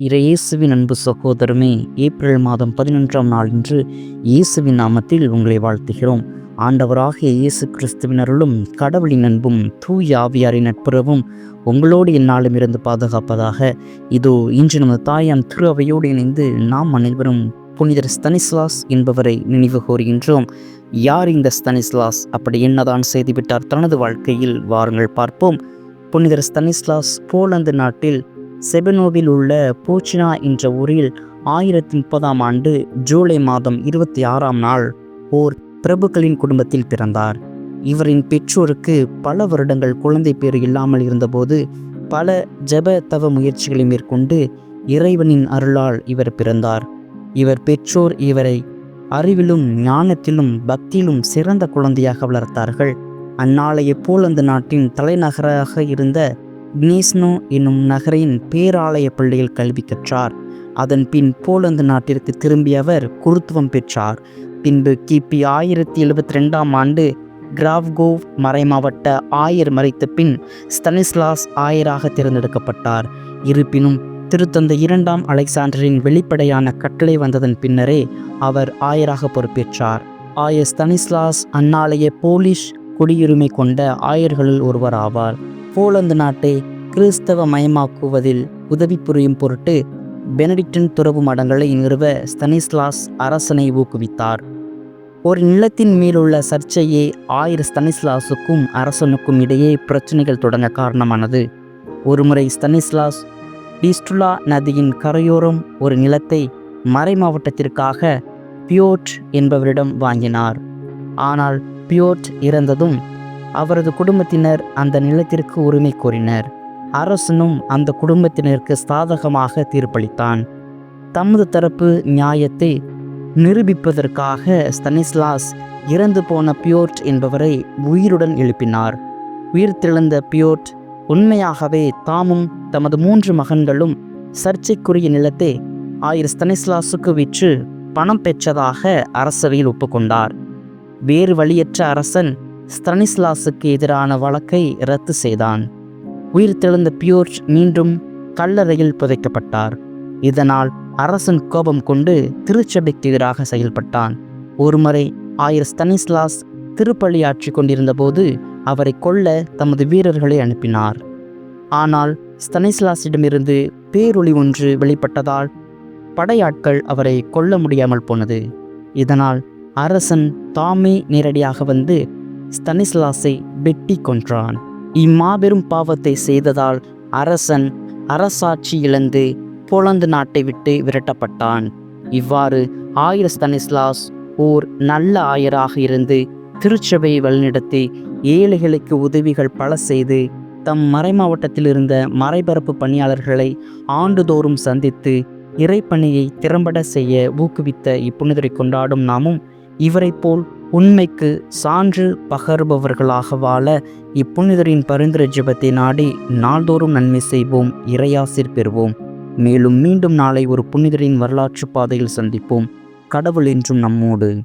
இறையேசுவின் அன்பு சகோதரமே ஏப்ரல் மாதம் பதினொன்றாம் நாளன்று இயேசுவின் நாமத்தில் உங்களை வாழ்த்துகிறோம். ஆண்டவராகிய இயேசு கிறிஸ்துவின் அருளும் கடவுளின் அன்பும் தூய் ஆவியாரின் நட்புறவும் உங்களோடு என்னாலும் இருந்து பாதுகாப்பதாக. இதோ இன்று நமது தாயாம் திரு அவையோடு இணைந்து நாம் அனைவரும் புனிதர் ஸ்தனிஸ்லாஸ் என்பவரை நினைவு கூறுகின்றோம். யார் இந்த ஸ்தனிஸ்லாஸ் அப்படி என்னதான் செய்துவிட்டார் தனது வாழ்க்கையில்? வாருங்கள் பார்ப்போம். புனிதர் ஸ்தனிஸ்லாஸ் போலந்து நாட்டில் செபனோவில் உள்ள போச்சினா என்ற ஊரில் ஆயிரத்தி முப்பதாம் ஆண்டு ஜூலை மாதம் இருபத்தி ஆறாம் நாள் ஓர் பிரபுக்களின் குடும்பத்தில் பிறந்தார். இவரின் பெற்றோருக்கு பல வருடங்கள் குழந்தை பேர் இல்லாமல் இருந்தபோது பல ஜப தவ முயற்சிகளை மேற்கொண்டு இறைவனின் அருளால் இவர் பிறந்தார். இவர் பெற்றோர் இவரை அறிவிலும் ஞானத்திலும் பக்தியிலும் சிறந்த குழந்தையாக வளர்த்தார்கள். அந்நாளைய போலந்து நாட்டின் தலைநகராக இருந்த க்னீஸ்னோ என்னும் நகரின் பேராலய பள்ளியில் கல்வி கற்றார். அதன் பின் போலந்து நாட்டிற்கு திரும்பிய அவர் குருத்துவம் பெற்றார். பின்பு கிபி ஆயிரத்தி எழுபத்தி ரெண்டாம் ஆண்டு கிராவ்கோவ் மறைமாவட்ட ஆயர் மறைத்த பின் ஸ்தனிஸ்லாஸ் ஆயராக தேர்ந்தெடுக்கப்பட்டார். இருப்பினும் திருத்தந்தை இரண்டாம் அலெக்சாண்டரின் வெளிப்படையான கட்டளை வந்ததன் பின்னரே அவர் ஆயராக பொறுப்பேற்றார். ஆயர் ஸ்தனிஸ்லாஸ் அந்நாளைய போலிஷ் குடியுரிமை கொண்ட ஆயர்களில் ஒருவர் ஆவார் போலந்து நாட்டை கிறிஸ்தவ மயமாக்குவதில் உதவி புரியும் பொருட்டு பெனடிக்டன் துறவு மடங்களை நிறுவ ஸ்தனிஸ்லாஸ் அரசனை ஊக்குவித்தார். ஒரு நிலத்தின் மேலுள்ள சர்ச்சையே ஆயிர ஸ்தனிஸ்லாஸுக்கும் அரசனுக்கும் இடையே பிரச்சனைகள் தொடங்க காரணமானது. ஒருமுறை ஸ்தனிஸ்லாஸ் டிஸ்டுலா நதியின் கரையோரம் ஒரு நிலத்தை மறை மாவட்டத்திற்காக பியோட் என்பவரிடம் வாங்கினார். ஆனால் பியோட் இறந்ததும் அவரது குடும்பத்தினர் அந்த நிலத்திற்கு உரிமை கோரினர். அரசனும் அந்த குடும்பத்தினருக்கு சாதகமாக தீர்ப்பளித்தான். தமது தரப்பு நியாயத்தை நிரூபிப்பதற்காக ஸ்தனிஸ்லாஸ் இறந்து போன பியோர்ட் என்பவரை உயிருடன் எழுப்பினார். உயிர் பியோர்ட் உண்மையாகவே தாமும் தமது மூன்று மகன்களும் சர்ச்சைக்குரிய நிலத்தை ஆயிர ஸ்தனிஸ்லாஸுக்கு விற்று பணம் பெற்றதாக அரசவையில் ஒப்புக்கொண்டார். வேறு வழியற்ற அரசன் ஸ்தனிஸ்லாஸுக்கு எதிரான வழக்கை ரத்து செய்தான். உயிர் தெழுந்த பியோர்ச் மீண்டும் கல்லறையில் புதைக்கப்பட்டார். இதனால் அரசன் கோபம் கொண்டு திருச்சபைக்கு எதிராக செயல்பட்டான். ஒருமுறை ஆயர் ஸ்தனிஸ்லாஸ் திருப்பள்ளி திருப்பள்ளியாற்றி கொண்டிருந்தபோது அவரை கொல்ல தமது வீரர்களை அனுப்பினார். ஆனால் ஸ்தனிஸ்லாஸிடமிருந்து பேரொளி ஒன்று வெளிப்பட்டதால் படையாட்கள் அவரை கொல்ல முடியாமல் போனது. இதனால் அரசன் தாமே நேரடியாக வந்து ஸ்தனிஸ்லாஸை வெட்டி கொன்றான். இம்மாபெரும் பாவத்தை செய்ததால் அரசன் அரசாட்சி இழந்து போலந்து நாட்டை விட்டு விரட்டப்பட்டான். இவ்வாறு ஆயிர ஸ்தனிஸ்லாஸ் ஓர் நல்ல ஆயராக இருந்து திருச்சபையை வழிநடத்தி ஏழைகளுக்கு உதவிகள் பல செய்து தம் மறைமாவட்டத்தில் இருந்த மறைபரப்பு பணியாளர்களை ஆண்டுதோறும் சந்தித்து இறைப்பணியை திறம்பட செய்ய ஊக்குவித்த இப்புனிதரை கொண்டாடும் நாமும் இவரைப் போல் உண்மைக்கு சான்று பகர்பவர்களாக வாழ இப்புனிதரின் பரிந்துரை ஜெபத்தை நாடி நாள்தோறும் நன்மை செய்வோம் இறையாசிர் பெறுவோம். மேலும் மீண்டும் நாளை ஒரு புனிதரின் வரலாற்று பாதையில் சந்திப்போம். கடவுள் என்றும் நம்மோடு.